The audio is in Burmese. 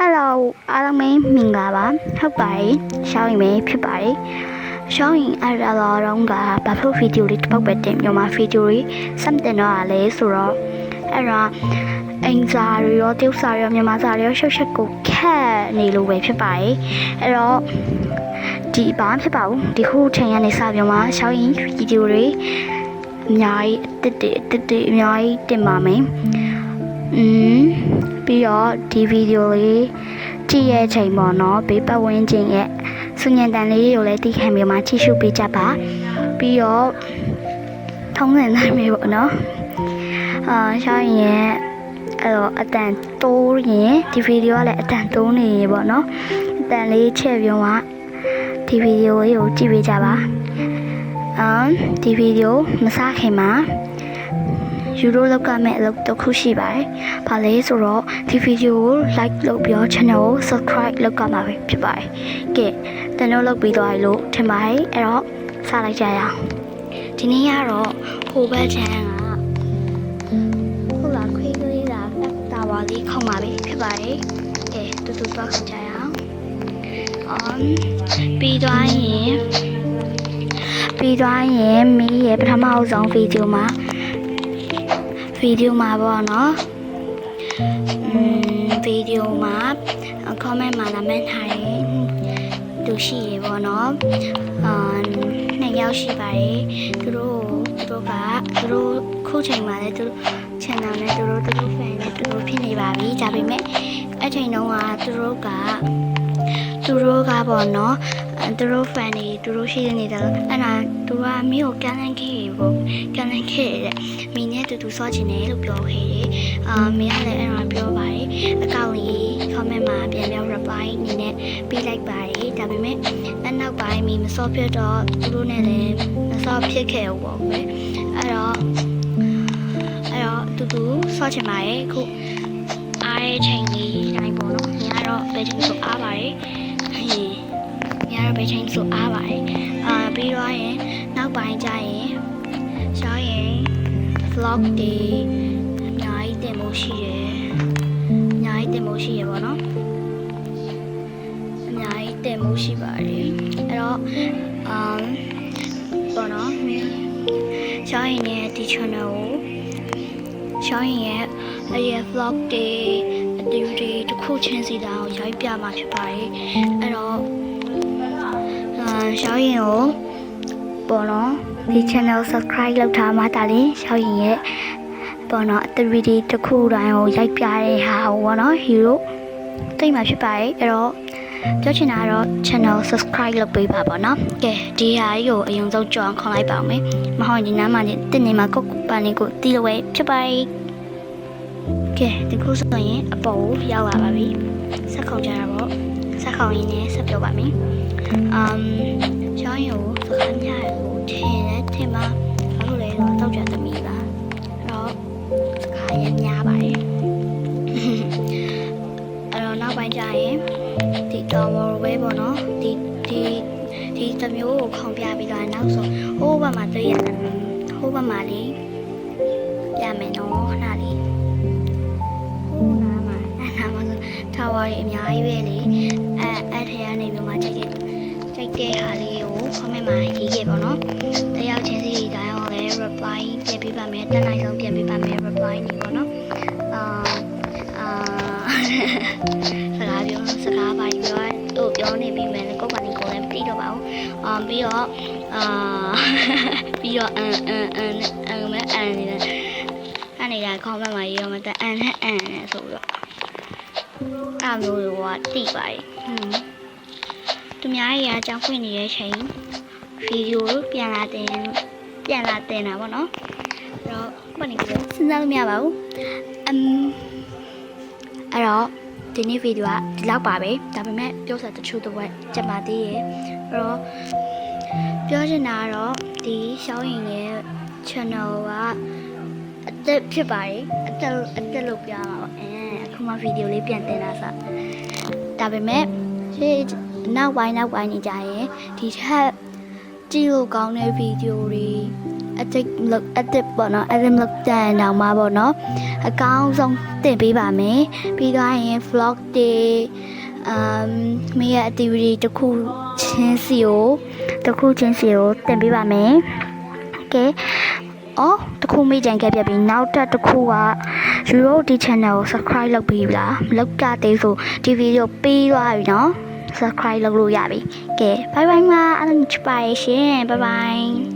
Hello အားလုံးပဲမင်္ဂလာပါဟုတ်ပါတယ်ရှောင်းရင်ပဲဖြစ်ပါတယ်ရှောင်းရင်အဲ့ဒါတော့တော့ကဘာလို့ဗီဒီယိုလေးတစ်ပုတ်ပဲတင်မြန်မာဗီဒီယိုလေးစမ်းတင်တော့လဲဆိုတော့အဲ့ဒါအင်္ဂါတွေရောတရုတ်စာတွေရောမြန်မာစာတွေရောရှုပ်ရှက်ကိုခက်နေလို့ပဲဖြစ်ပါတယ်အဲ့တော့ဒီဘာမှဖြစ်ပါဘူးဒီခုချိန်ကနေစပြီးမှရှောင်းရင်ဗီဒီယိုတွေအများကြီးအတစ်တစ်အတစ်တစ်အများကြီးတင်ပါမယ် อืมပြီးတော့ဒီဗီဒီယိုလေးကြည့်ရဲ့အချိန်ပေါ့နော်ဘေးပတ်ဝန်းကျင်ရဲ့စုညံတန်လေးကိုလည်းတီးခံပြီးမှကြည့်ရှုပေးကြပါပြီးတော့ထုံးစံတိုင်းမျိုးပေါ့နော်အာရှောင်းရင်အဲ့တော့အတန်တိုးရင်ဒီဗီဒီယိုကလည်းအတန်တိုးနေရေပေါ့နော်အတန်လေးချက်ပြီးမှဒီဗီဒီယိုလေးကိုကြည့်ပေးကြပါအမ်ဒီဗီဒီယိုမစခင်မှာ ယူရိုလောက်ကမဲ့အလုပ်တစ်ခုရှိပါတယ်။ဘာလဲဆိုတော့ဒီဗီဒီယိုကို like လုပ်ပြီးတော့ channel ကို subscribe လုပ်ကမှာပဲဖြစ်ပါတယ်။ကဲတန်တော့လုပ်ပြီးသွားပြီလို့ထင်ပါတယ်။အဲ့တော့စလိုက်ကြရအောင်။ဒီနေ့ကတော့ဟိုဘက်ချမ်းကဟုတ်လားခွေးကလေးလာတာဝါလေးခေါင်းပါပဲဖြစ်ပါတယ်။ကဲတူတူသွားကြရအောင်။ um ပြီးသွားရင်ပြီးသွားရင်မီးရဲ့ပထမအဆုံးဗီဒီယိုမှာ ဗီဒီယိုမှာပေါ့နော်อืมဗီဒီယိုမှာ comment မှာလာမဲ့ထားရင်သူရှိရေပေါ့နော်အာနှစ်ယောက်ရှိပါတယ်သူတို့သူတို့ကသူတို့ခုချိန်မှာလည်းသူတို့ channel နဲ့သူတို့သူတို့ fan နဲ့သူတို့ဖြစ်နေပါပြီဒါပေမဲ့အဲ့ချိန်တုန်းကသူတို့ကသူတို့ကပေါ့နော်အဲ သူတို့ fan တွေသူတို့ရှိနေတယ်အဲ့ဒါသူကမင်းကိုကန်လန့်ခဲ့ရေပေါ့ကန်လန့်ခဲ့တဲ့မင်းနဲ့တူတူစောချင်တယ်လို့ပြောခဲ့တယ်။အာမင်းကလည်းအဲ့ဒါပြောပါတယ်။အကောင့်ကြီး comment မှာပြန်ပြော reply အနေနဲ့ပေးလိုက်ပါတယ်။ဒါပေမဲ့အနောက်ပိုင်းမီမစောဖြစ်တော့သူတို့နဲ့လည်းမစောဖြစ်ခဲ့ဘူးပေါ့ပဲ။အဲ့တော့အဲ့တော့တူတူစောချင်ပါတယ်ခုအားရဲ့ချိန်လေးတိုင်းပေါ့နော်။ညာတော့ဘယ်ချိန်ဆိုအားပါတယ်။ဟ င်းညာတော့ဘယ်ချိန်ဆိုအားပါတယ်။အာပြီးတော့ရင်နောက်ပိုင်းကျရင်ရှောင်းရင် vlog တွေအများကြီးတင်ဖို့ရှိတယ်အများကြီးတင်ဖို့ရှိရပါတော့အများကြီးတင်ဖို့ရှိပါတယ်အဲ့တော့ um ပေါ့နော်ရှောင်းရင်ရဲ့ဒီ channel ကိုရှောင်းရင်ရဲ့အဲ့ဒီ vlog တွေအတူတွေတစ်ခုချင်းစီတောင်ရိုက်ပြမှာဖြစ်ပါတယ်အဲ့တော့အာ ရှောင်းရင်ကိုပေါ့နော်ဒီ channel subscribe လုပ်ထားမှဒါလေးရှောက်ရင်ရဲ့ပေါ့နော် activity တစ်ခုတိုင်းကိုရိုက်ပြတဲ့ဟာကိုပေါ့နော် hero သိမှဖြစ်ပါတယ်အဲ့တော့ပြောချင်တာကတော့ channel subscribe လုပ်ပေးပါပေါ့နော်ကဲဒီဟာကြီးကိုအရင်ဆုံးကြောင်းခေါင်းလိုက်ပါအောင်မယ်မဟုတ်ရင်ဒီနားမှာနေတင်နေမှာကိုယ့်ပန်လေးကိုတီးလို့ပဲဖြစ်ပါတယ်ကဲဒီခုဆိုရင်အပေါ်ကိုရောက်လာပါပြီဆက်ခုံကြတာပေါ့ ဆက်ခုံရင်းနဲ့ဆက်ပြောပါမယ် um ကျောင်းရုံစကားများကိုထင်တယ်ထင်မှာဘာလို့လဲတော့တောက်ကြသမီးပါအဲ့တော့စကားရမ်းများပါတယ်အဲ့တော့နောက်ပိုင်းကျရင်ဒီတော်မော်ပဲပေါ့နော်ဒီဒီဒီတစ်မျိုးကိုခုံပြပြီးတော့နောက်ဆုံးဟိုးဘက်မှာတွေ့ရတယ်ဟိုးဘက်မှာလေးပြမယ်နော်ခဏလေးဟိုးနားမှာအဲ့နားမှာဆိုထာဝါရီအများကြီးပဲလေ အဲအဲ့ထဲကနေပြီးမှကြိုက်ကြိုက်တဲ့ဟာလေးကို comment မှာရေးခဲ့ပါတော့။တယောက်ချင်းစီတိုင်းအောင်လည်း reply ပြန်ပေးပါမယ်။တက်နိုင်ဆုံးပြန်ပေးပါမယ် reply နေပေါ့နော်။အာအာစကားပြောစကားပါပြောတို့ပြောနေပြီမယ်ကိုယ်ပါနေကိုယ်လည်းပြီးတော့ပါဘူး။အာပြီးတော့အာပြီးတော့အန်အန်အန်အန်မဲအန်နေတယ်။အဲ့နေတာ comment မှာရေးတော့မှတက်အန်နဲ့အန်နဲ့ဆိုပြီးတော့အဲ့မျိုးတွေကတိပါတယ်။ဟွန်း သူများရဲ့အကြောင်းဖွင့်နေတဲ့ချိန်ဗီဒီယိုပြန်လာတင်ပြန်လာတင်တာပေါ့နော်အဲ့တော့ဘာနေကြလဲစဉ်းစားလို့မရပါဘူးအမ်အဲ့တော့ဒီနေ့ဗီဒီယိုကဒီလောက်ပါပဲဒါပေမဲ့ပြောစရာတချို့တော့ကြက်ပါသေးရဲ့အဲ့တော့ပြောချင်တာကတော့ဒီရှောင်းရင်ရဲ့ channel ကအသက်ဖြစ်ပါတယ်အသက်အသက်လို့ပြောရမှာပေါ့အဲအခုမှဗီဒီယိုလေးပြန်တင်တာစဒါပေမဲ့ရှေ့ နောက်ပိုင်းနောက်ပိုင်းနေကြရင်ဒီထက်ကြည့်လို့ကောင်းတဲ့ဗီဒီယိုတွေ edit လုပ် edit ပေါ့နော် edit လုပ်တဲ့နောက်မှာပေါ့နော်အကောင်းဆုံးတင်ပေးပါမယ်ပြီးသွားရင် vlog တွေအမ်မရဲ့ activity တစ်ခုချင်းစီကိုတစ်ခုချင်းစီကိုတင်ပေးပါမယ်ကဲအော်တစ်ခုမေးကြံခဲ့ပြပြီနောက်တစ်တစ်ခုကယူရိုဒီ channel ကို subscribe လုပ်ပြီးပြီလားမလုပ်ကြသေးဆိုဒီဗီဒီယိုပြီးသွားပြီနော် subscribe လုပ်လို့ရပြီကဲ bye bye ပါအားလုံးချစ်ပါရဲ့ရှင် bye bye